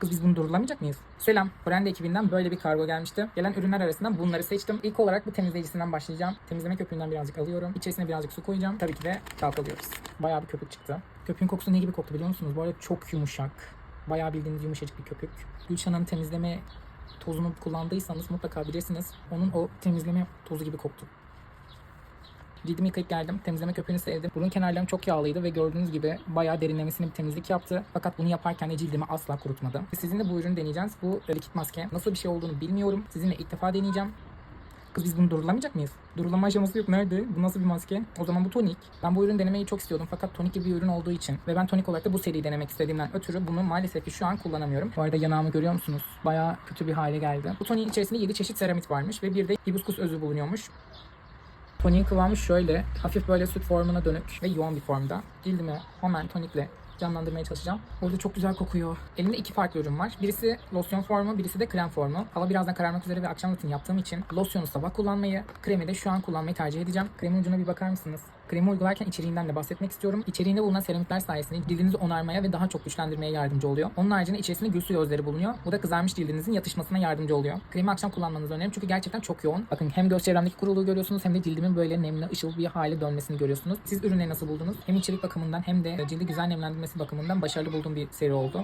Kız biz bunu durduramayacak mıyız? Selam. Brand ekibinden böyle bir kargo gelmişti. Gelen ürünler arasından bunları seçtim. İlk olarak bu temizleyicisinden başlayacağım. Temizleme köpüğünden birazcık alıyorum. İçerisine birazcık su koyacağım. Tabii ki de çalkalıyoruz. Bayağı bir köpük çıktı. Köpüğün kokusu ne gibi koktu biliyor musunuz? Bu arada çok yumuşak. Bayağı bildiğiniz yumuşacık bir köpük. Gülşah'ın temizleme tozunu kullandıysanız mutlaka bilirsiniz. Onun o temizleme tozu gibi koktu. Cildimi yıkayıp geldim. Temizleme köpüğünü sevdim. Burun kenarlarım çok yağlıydı ve gördüğünüz gibi bayağı derinlemesine bir temizlik yaptı. Fakat bunu yaparken de cildimi asla kurutmadı. Sizinle bu ürünü deneyeceğiz. Bu likit maske. Nasıl bir şey olduğunu bilmiyorum. Sizinle ilk defa deneyeceğim. Kız biz bunu durulamayacak mıyız? Durulama aşaması yok. Nerede? Bu nasıl bir maske? O zaman bu tonik. Ben bu ürünü denemeyi çok istiyordum fakat tonik gibi bir ürün olduğu için ve ben tonik olarak da bu seriyi denemek istediğimden ötürü bunu maalesef ki şu an kullanamıyorum. Bu arada yanağımı görüyor musunuz? Bayağı kötü bir hale geldi. Bu toniğin içerisinde 7 çeşit seramit varmış ve bir de hibiskus özü bulunuyormuş. Toniğin kıvamı şöyle. Hafif böyle süt formuna dönük ve yoğun bir formda. Cildimi hemen tonikle canlandırmaya çalışacağım. Orada çok güzel kokuyor. Elimde iki farklı ürün var. Birisi losyon formu, birisi de krem formu. Hava birazdan kararmak üzere ve akşam rutini yaptığım için losyonu sabah kullanmayı, kremi de şu an kullanmayı tercih edeceğim. Kremin ucuna bir bakar mısınız? Kremi uygularken içeriğinden de bahsetmek istiyorum. İçeriğinde bulunan seramitler sayesinde cildinizi onarmaya ve daha çok güçlendirmeye yardımcı oluyor. Onun haricinde içerisinde gül suyu özleri bulunuyor. Bu da kızarmış cildinizin yatışmasına yardımcı oluyor. Kremi akşam kullanmanızı öneririm çünkü gerçekten çok yoğun. Bakın hem göz çevremdeki kuruluğu görüyorsunuz hem de cildimin böyle nemli, ışıl bir hale dönmesini görüyorsunuz. Siz ürünleri nasıl buldunuz? Hem içerik bakımından hem de cildi güzel nemlendirmesi bakımından başarılı bulduğum bir seri oldu.